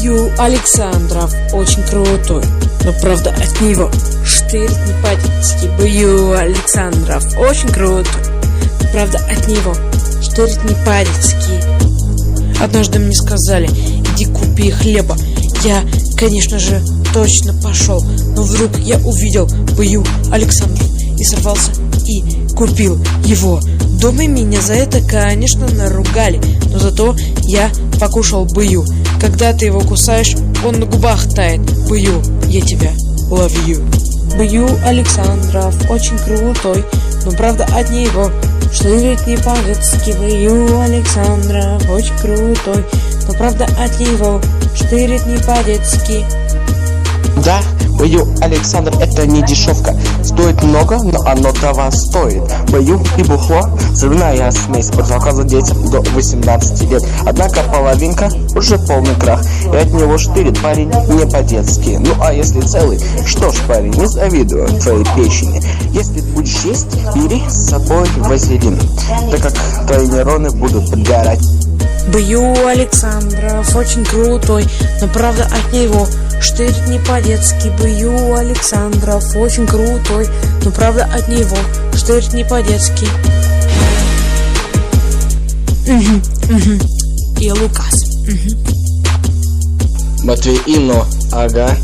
Александров очень крутой, но правда от него штырит не по-детски. Бою Александров очень крутой, но правда от него штырит не по-детски. Однажды мне сказали, иди купи хлеба. Я, конечно же, точно пошел, но вдруг я увидел бою Александров и сорвался и купил его. Дома меня за это, конечно, наругали, но зато я покушал бою. Когда ты его кусаешь, он на губах тает. Бою, я тебя ловью. Бою Александров очень крутой, но правда от него штырит не по-детски. Бою Александров очень крутой, но правда от него штырит не по-детски. Да, бою Александр это не дешевка Стоит много, но оно того стоит. Бою и бухло, взрывная смесь. Противоказа детям до 18 лет. Однако половинка уже полный крах. И от него штырит парень не по-детски. Ну а если целый, что ж парень, не завидую твоей печени. Если будешь есть, бери с собой вазелин Так как твои нейроны будут подгорать. Бью Александров очень крутой, но правда от него штырит не по-детски. Бью Александров очень крутой, но правда от него штырит не по-детски. Мгм, мгм. И Лукас. Мгм. Матвей Ино, ага